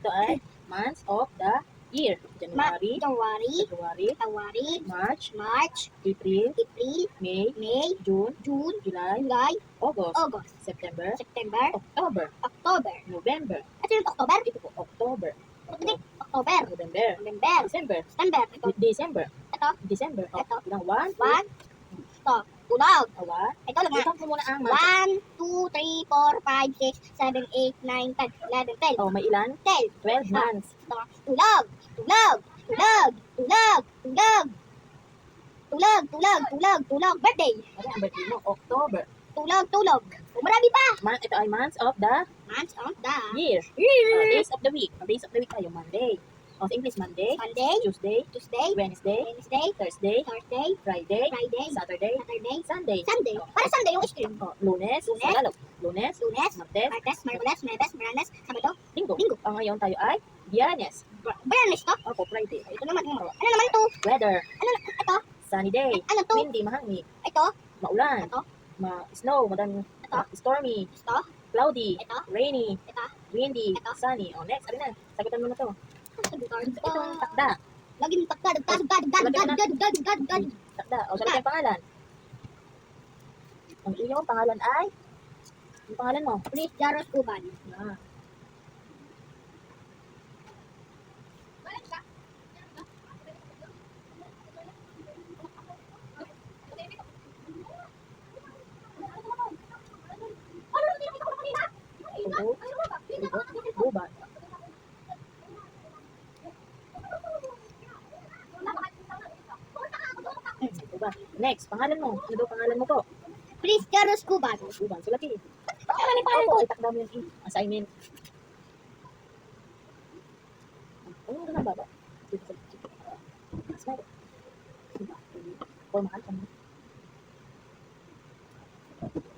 Ito ay months of the year. Ma- January, January, February, February, March, March, April, April, May, May, June, June, July, July, August, August, September, September, October, October. November. Ito yung October? Ito po, October, October, November, November, December, December. December, ito, December. Ito. ilang one? one, ito, tulog. Awa. Ito lang. Utang ko muna ang months. One, two, three, four, five, six, seven, eight, nine, ten, eleven, twelve. Oh, may ilan? Twelve. 12 months. Ito, tulog, tulog, tulog, tulog, tulog. Tulog, tulog, tulog, tulog. Birthday. Ano ang birthday mo? October. Tulog, tulog. Marami pa. Man, ito ay months of the Months of the year. Uh, days of the week. Ang days of the week tayo, Monday. O, sa English, Monday, Monday, Tuesday, Tuesday, Wednesday, Wednesday, Thursday, Thursday, Friday, Friday, Saturday, Saturday, Sunday. Sunday. Para Sunday yung stream. O, lunes, Lunes. Tagalog. Lunes, Lunes, Martes, Martes, Martes, Martes, Maranes, Sabado, Linggo. Linggo. O, ngayon tayo ay Biyernes. Bayanis to. Opo, Friday. Ito naman, ano naman to? Weather. Ano ito? Sunny day. Ano to? Windy, mahangin. Ito? Maulan. Ito? Ma snow, madami. Ito? Stormy. Ito? Cloudy. Ito? Rainy. Ito? Windy. Ito? Sunny. O, next. Ano na? Sagutan mo na to. Takda. Lagi ng tagda, dagda, dagda, dagda, dagda, dagda, dagda, dagda. Takda. O, sagot yung pangalan. Ang iyong pangalan ay? Ang pangalan mo? Please, Jaros Kuban. Ah. Bubat. Next, pangalan mo. Ano daw pangalan mo po? Jaros Kuban. Bubat. Sulati. Ano ni pangalan ko? itakda mo yung assignment. Ano? Dito sa dito. Smile. Formal ka mo.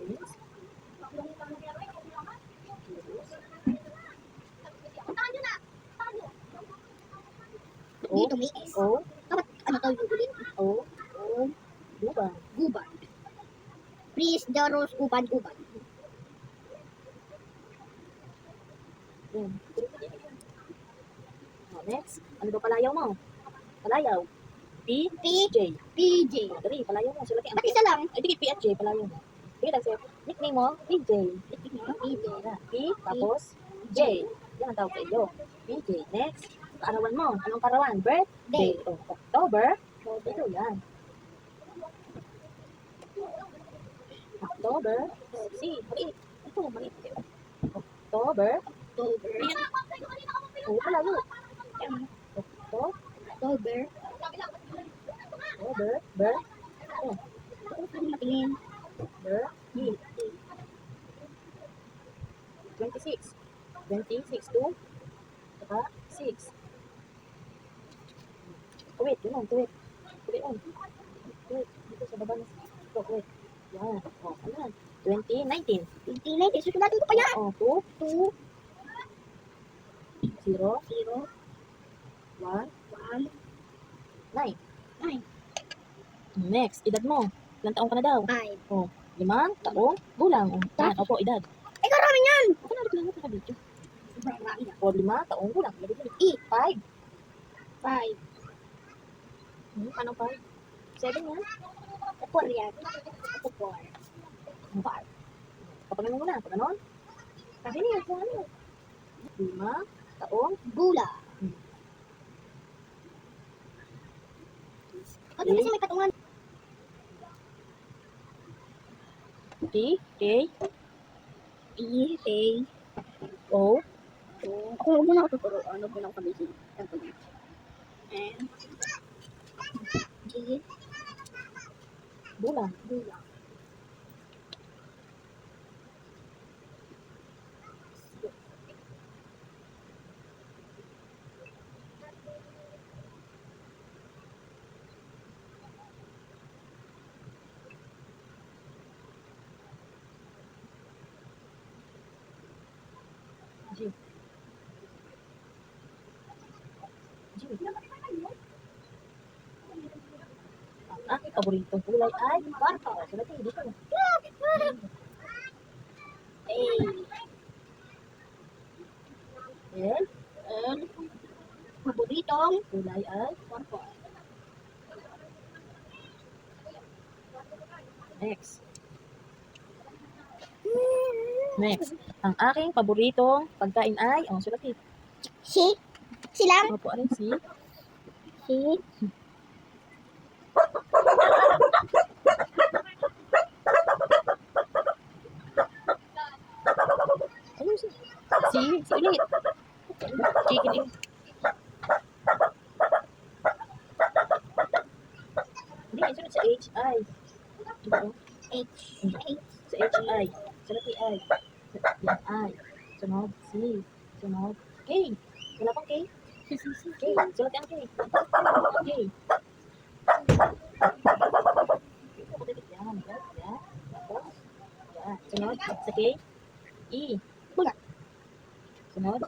Yes. O, Dito may S. O, Dapat, ano to yung ulit? O, O, Bubat. Guban. Please, Jaros Kuban. Yan. O, next. Ano daw palayaw mo? Palayaw. P, P, J. PJ. O, dali, palayaw mo. Sulati ang Ba't isa lang? Ay, di, P at J, palayaw mo. Sige lang sir. Nickname mo, PJ. PJ. Yan. P, tapos J. Yan ang tawag sa iyo. PJ. Next. Kaarawan mo. Anong kaarawan? Birthday. O, October. Ito yan. October. Si, maliit. Ito, maliit. October. October. Ayan. Oo, palayo. October. October. October. Ber. Ano matingin? Ber. E. 26. 26 to saka 6. Tuwit, yun lang, tuwit. Tuwit yun. Tuwit, dito sa baba na. Ito, tuwit. Yan. O, ano yan? 2019. 2019. Susulatin ko pa yan. O, 2, 2, 0, 0, 1, 1, 9. 9, Next, edad mo. Ilang taong ka na daw? 5. Limang taong gulang. O, yan, opo, edad. Eh, karami yan! Ako na, lang ito sa video. Sobrang marami na. O, lima taong gulang. E, 5. 5. Hmm, ano 5? 7 yan. 4 yan. 4. 5. Kapag ano na, pag ganon. Sabi niya, kung ano. Lima taong. Hmm. Ano kasi may patungan? T, K, E, A, O. Ako huwag mo na ako tuturo. Ano mo na ako? Ano ko na? N, G, gulang. Gula. G. G. Ang aking paboritong kulay ay kwarto. Sulat eh, dito na. A, L, L. Paboritong Kulay ay purple. Next. Next. Ang aking paboritong pagkain ay, ang sulat dito. Si. Silang. Ano po rin si? Si. Ano? Si, si ulit. Chicken in. Hindi, sunod sa H-I. Diba? H. H. Sa H-I. Sunod si I. Yan, I. Sunod C. Sunod K. Wala pang K? K. Sunod ang K. K. Yan, yan, yan. Tapos, yan. Sunod. E. Wala. Sunod.